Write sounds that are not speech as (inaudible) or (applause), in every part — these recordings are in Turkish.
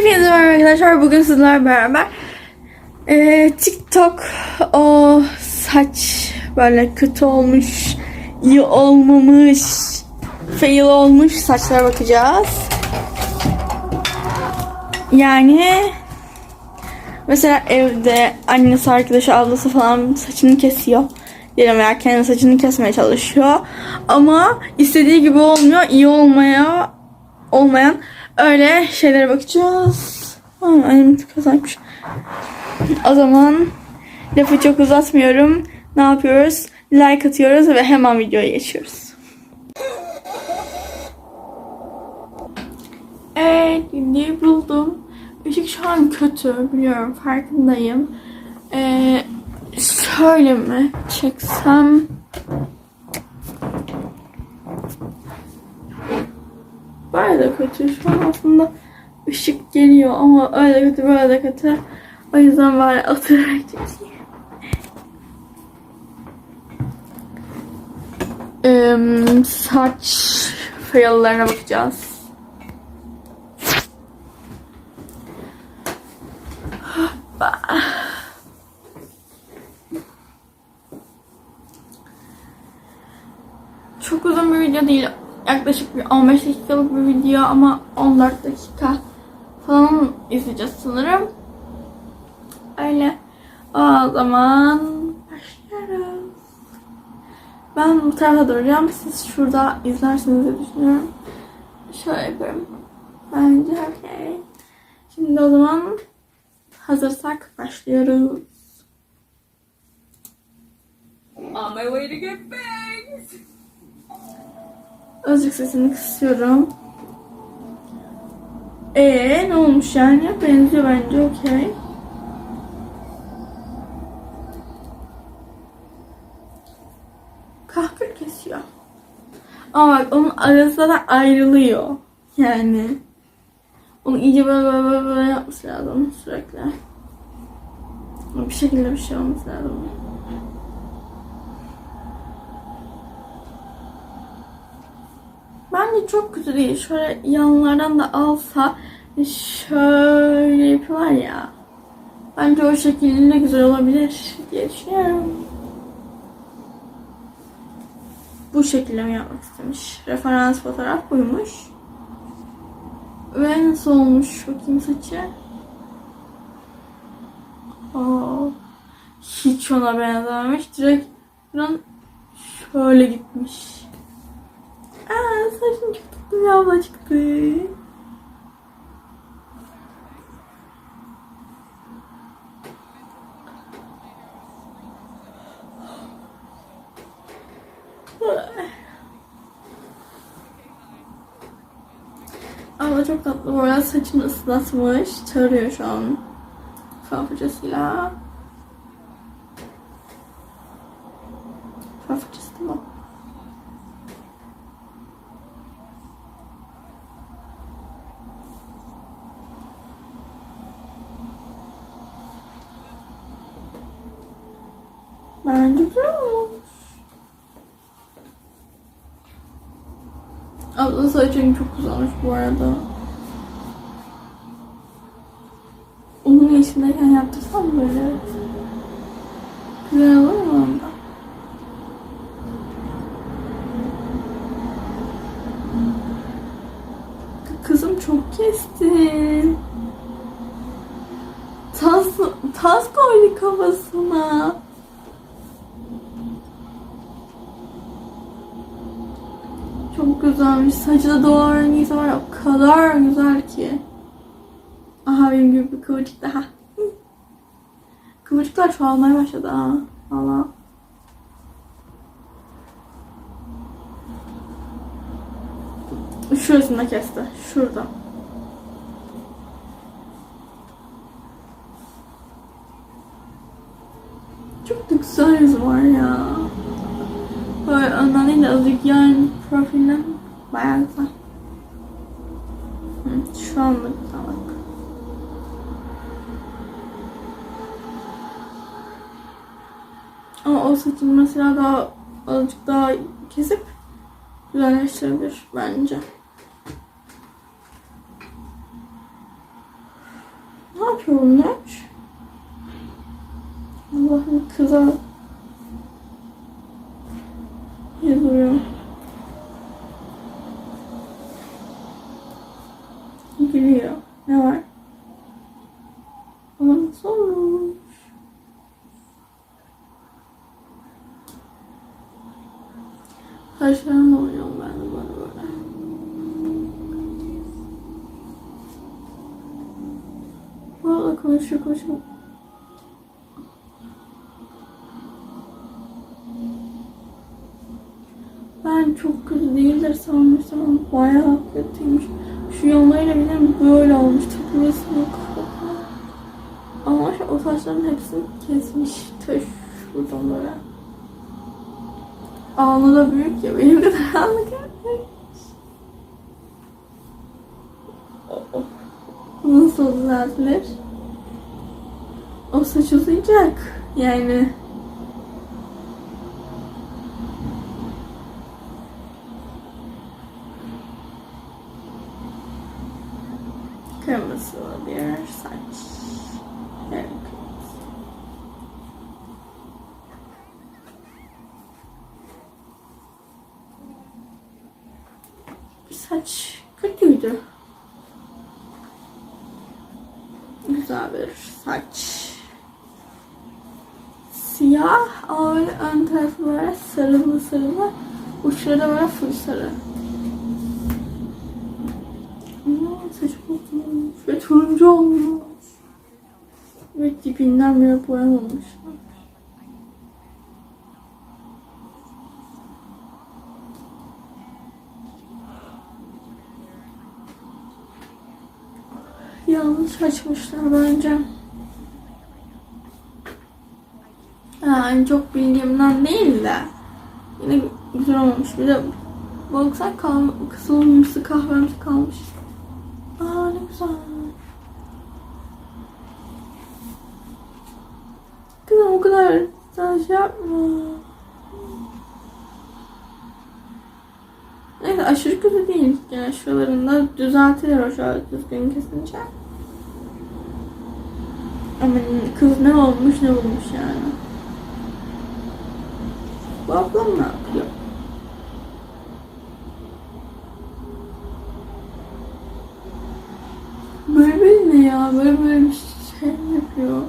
Hepinize merhaba arkadaşlar. Bugün sizlerle beraber eee, TikTok o saç böyle kötü olmuş, iyi olmamış, fail olmuş saçlara bakacağız. Yani mesela evde annesi, arkadaşı, ablası falan saçını kesiyor. Diyelim veya kendi saçını kesmeye çalışıyor. Ama istediği gibi olmuyor. iyi olmaya olmayan öyle şeylere bakacağız. Annem kazanmış. O zaman lafı çok uzatmıyorum. Ne yapıyoruz? Like atıyoruz ve hemen videoya geçiyoruz. Evet, videoyu buldum. Işık şu an kötü, biliyorum, farkındayım. Ee, şöyle mi çeksem? Böyle de kötü. Şu an aslında ışık geliyor ama öyle kötü böyle de kötü. O yüzden bari oturarak çekeyim. Saç faillerine bakacağız. Hoppa. Çok uzun bir video değil. Yaklaşık bir 15 dakikalık bir video ama 14 dakika falan izleyeceğiz sanırım. Öyle. O zaman başlıyoruz. Ben bu tarafa duracağım. Siz şurada izlersiniz diye düşünüyorum. Şöyle yapıyorum. Bence okey. Şimdi o zaman hazırsak başlıyoruz. On my way to get bangs. Azıcık sesini kısıyorum. Ee ne olmuş yani? Benziyor bence okey. Kahkül kesiyor. Ama bak onun arası da ayrılıyor. Yani. Onu iyice böyle böyle böyle, böyle yapması lazım sürekli. Bir şekilde bir şey olması lazım. Bence çok kötü değil. Şöyle yanlardan da alsa şöyle yapıyorlar ya. Bence o şekilde güzel olabilir diye düşünüyorum. Bu şekilde mi yapmak istemiş? Referans fotoğraf buymuş. Ve nasıl olmuş bakayım saçı? Aa, hiç ona benzememiş. Direkt şöyle gitmiş. Aa, saçım çok tatlı bir abla çıktı. Abla çok tatlı bu arada saçını ıslatmış. Tarıyor şu an. Fön fırçasıyla. Fön fırçası değil mi? o? Bence güzel olmuş. Abla saçın çok güzelmiş bu arada. Yaşındayken yaptırsam böyle. Güzel olur mu onda? Kızım çok kestin. Tas, tas koydu kafasına. Çok güzelmiş. Saçı da doğal rengiyse var o kadar güzel ki. Aha benim gibi bir kıvırcık daha. Kıvırcıklar çoğalmaya başladı ha. Valla. Şurasında kesti. Şurada. Çok da güzel yüzü var ya. Böyle önden değil de azıcık yan profilinden bayağı güzel. Hı, şu anda güzel bak. Ama o saçın mesela daha azıcık daha kesip güzelleştirebilir bence. yapıyor bunlar? Allah'ım kıza ne duruyor? Gülüyor. Ne var? Ama nasıl olmuş? Saçlarımla oynuyorum ben de böyle böyle. Bu arada konuşuyor konuşuyor. Ben çok kötü değildir sanmıştım ama bayağı kötüymüş. Şu yanlarıyla bile böyle olmuş. O kafada. Ama o saçların hepsini kesmiş. Taş buradan böyle. Alnı da büyük ya. Benim gelmiş. Bu Nasıl düzeltilir? O saç uzayacak. Yani kırmızı bir saç. Evet. Saç kötüydü. Güzel bir saç. Siyah ama böyle ön tarafı böyle sarılı sarılı. Uçları da böyle full sarı. Aa, saç bozulmuş ve turuncu olmuş. Ve dibinden bile boyamamışlar. Yanlış açmışlar bence. Yani çok bildiğimden değil de yine güzel olmamış. Bir de balıksak kal kısılmışsı kahvemsi kalmış. Aa ne güzel. Kızım o kadar sen şey yapma. Neyse aşırı kötü değil. Yani şuralarında düzeltilir o şöyle düzgün kesince. Ama kız ne olmuş ne bulmuş yani. Bu ablam ne yapıyor? Bülbül ne ya? Böyle böyle bir şey mi yapıyor?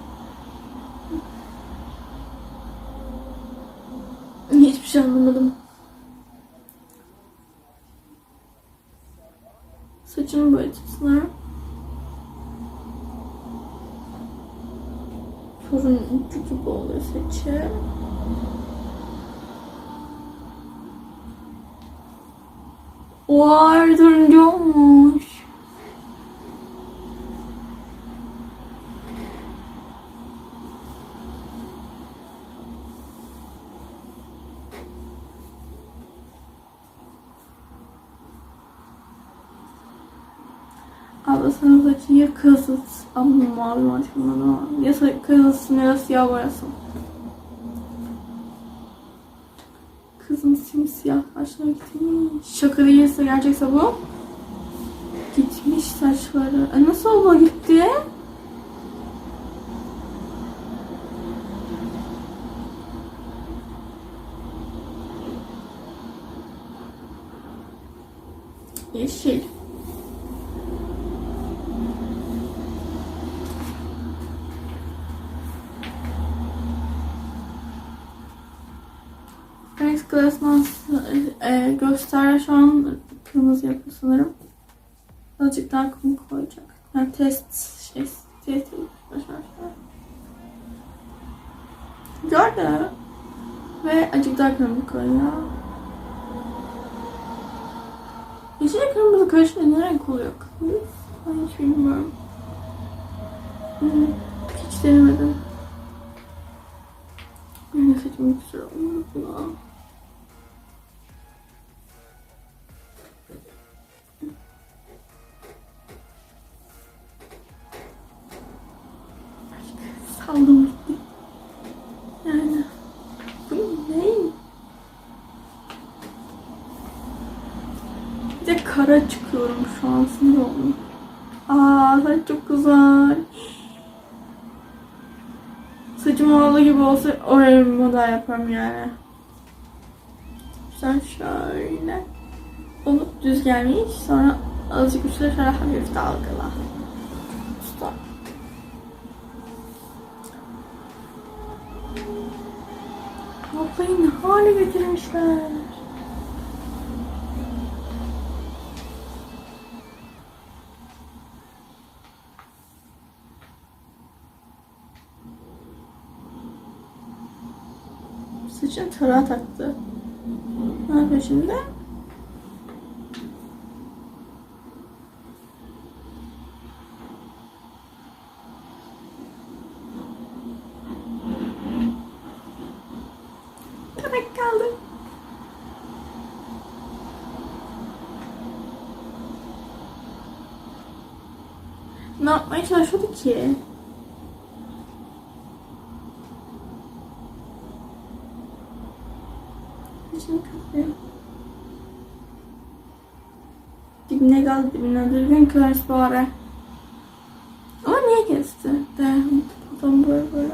Hiçbir şey anlamadım. Saçımı boyatırsınlar. Ucu gibi oluyor saçı. Vay olmuş. Abla sana saçı ya kızıl mavi maşallah ya kızılsın ya siyah boyasın. Kızım simsiyah saçları gitmiş. Şaka değilse gerçekse bu. Gitmiş saçları. E nasıl oldu gitti? Yeşil. Rex Glassman e, göster şu an kırmızı yapıyor sanırım. Azıcık daha kum koyacak. Yani test şey test. Gördü. Ve azıcık daha kırmızı koyuyor. Yeşil kırmızı karışınca ne renk oluyor? Ben hiç bilmiyorum. Hmm, Hiç denemedim. Benim saçım güzel olmuş Kara çıkıyorum şu an sinir. Aa saç çok güzel. saçım ovalı gibi olsa oraya bir model yaparım yani. Sen şöyle olup düz gelmiş sonra azıcık üstüne şöyle hafif dalgala. Usta. Ablayı ne hale getirmişler. Saçını tarağa taktı. Ne yapıyor şimdi? Tarak kaldı. Ne yapmaya çalışıyordu ki? Saçını kapıyor. Dibine düzgün kıvırç bari. Ama niye kesti? De adam böyle böyle.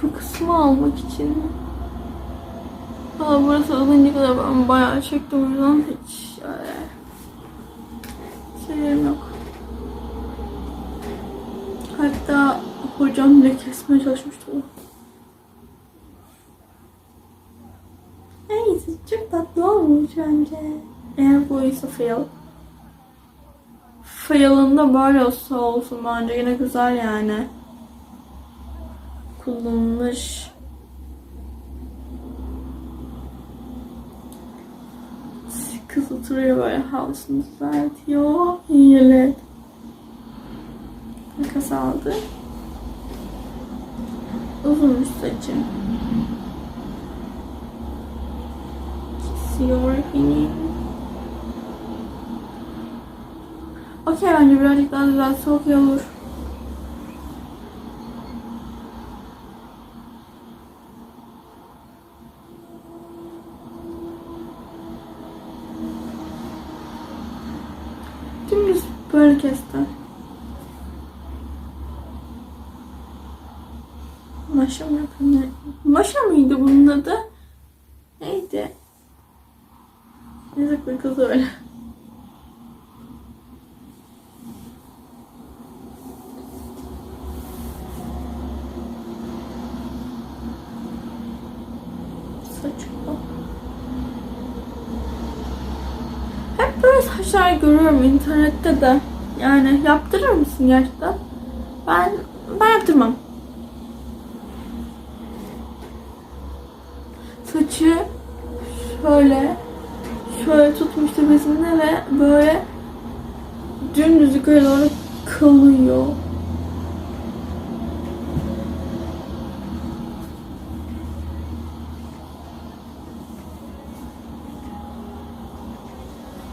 Şu kısmı almak için? Valla burası alınca kadar ben bayağı çektim yüzden hiç öyle şeylerim yok. Hatta hocam bile kesmeye çalışmıştı o. Neyse çok tatlı olmuş bence. Eğer ise fail. Fail'ında böyle olsa olsun bence yine güzel yani. Kullanılmış. Kız oturuyor böyle havlusunu düzeltiyor. Yiyelet. Makas aldı. Uzunmuş saçım. Kesiyor beni. Okey bence birazcık daha düzelse okey olur. Dümdüz böyle kesti. Maşa mı yapayım? Maşa mıydı bunun adı? Neydi? Yazık bir kız öyle. Böyle saçlar görüyorum internette de. Yani yaptırır mısın gerçekten? Ben ben yaptırmam. Saçı şöyle şöyle tutmuş tepesinde ve böyle dümdüz yukarı doğru kalıyor.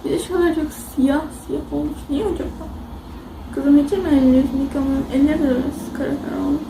Bir de şöyle çok siyah siyah olmuş. Niye acaba? Kızım hiç mi elini yüzünü yıkamıyorum? Elleri de kara kara olmuş.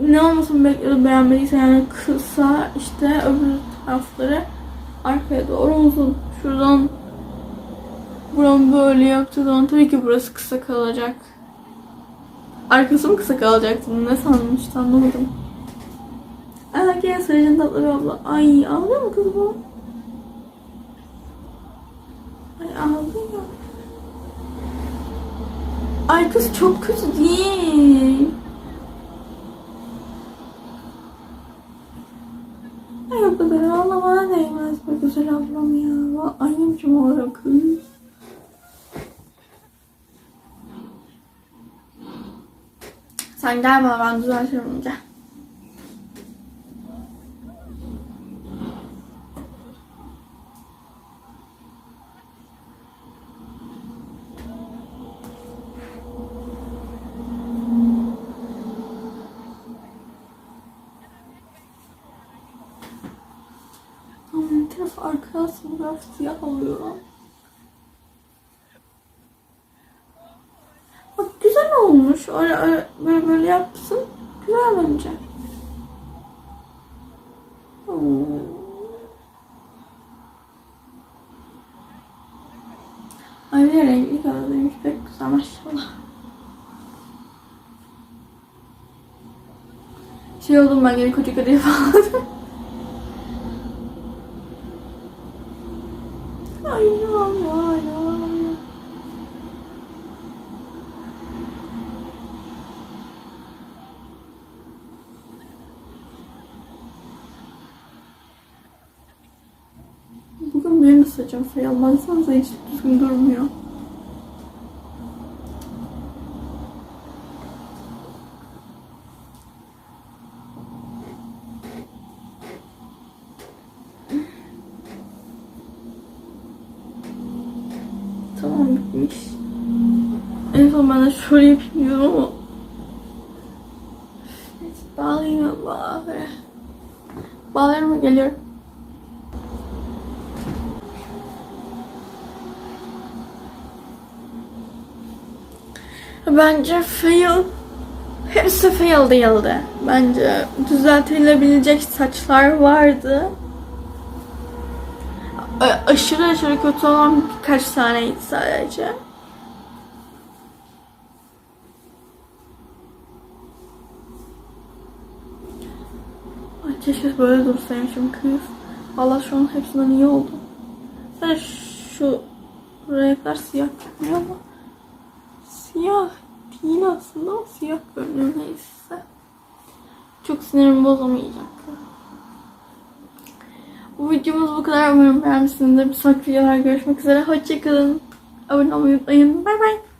Ne olmasını bekliyordum beğenmediyse yani kısa işte öbür tarafları arkaya doğru uzun. Şuradan buram böyle yaptığı zaman tabii ki burası kısa kalacak. Arkası mı kısa kalacaktı? Ne sanmıştı anlamadım. Aa gel sarıcın tatlı abla. Ay ağlıyor mu kız bu? Ay ağlıyor. Ay kız çok kötü değil. Ay o kadar ağlamana değmez be güzel ablam ya. Biçim ağlıyor kız. Sen gel bana ben düzeltirim gel. Aman tarafı arka taraf siyah alıyorum. Bak güzel olmuş. Öyle, öyle böyle böyle yapsın. Güzel bence. Ay bir renkli kadar pek güzel maşallah. Şey oldum ben geri koca koca falan. (laughs) Ay ya ya. Bugün benim de saçım fayal. Baksanıza hiç düzgün durmuyor. Bitmiş. En son ben de şöyle yapayım diyorum ama Neyse, Bağlayayım bari? Bağlarım geliyorum? Bence fail hepsi fail değildi. Bence düzeltilebilecek saçlar vardı. Aşırı aşırı kötü olan birkaç taneydi sadece. Ay keşke böyle dursaymışım kız. Valla şu an hepsinden iyi oldu. Sadece şu renkler siyah görünüyor ama siyah değil aslında siyah görünüyor neyse. Çok sinirimi bozamayacak. Bu videomuz bu kadar. Umarım beğenmişsinizdir. Bir sonraki videolarda görüşmek üzere. Hoşçakalın. Abone olmayı unutmayın. Bay bay.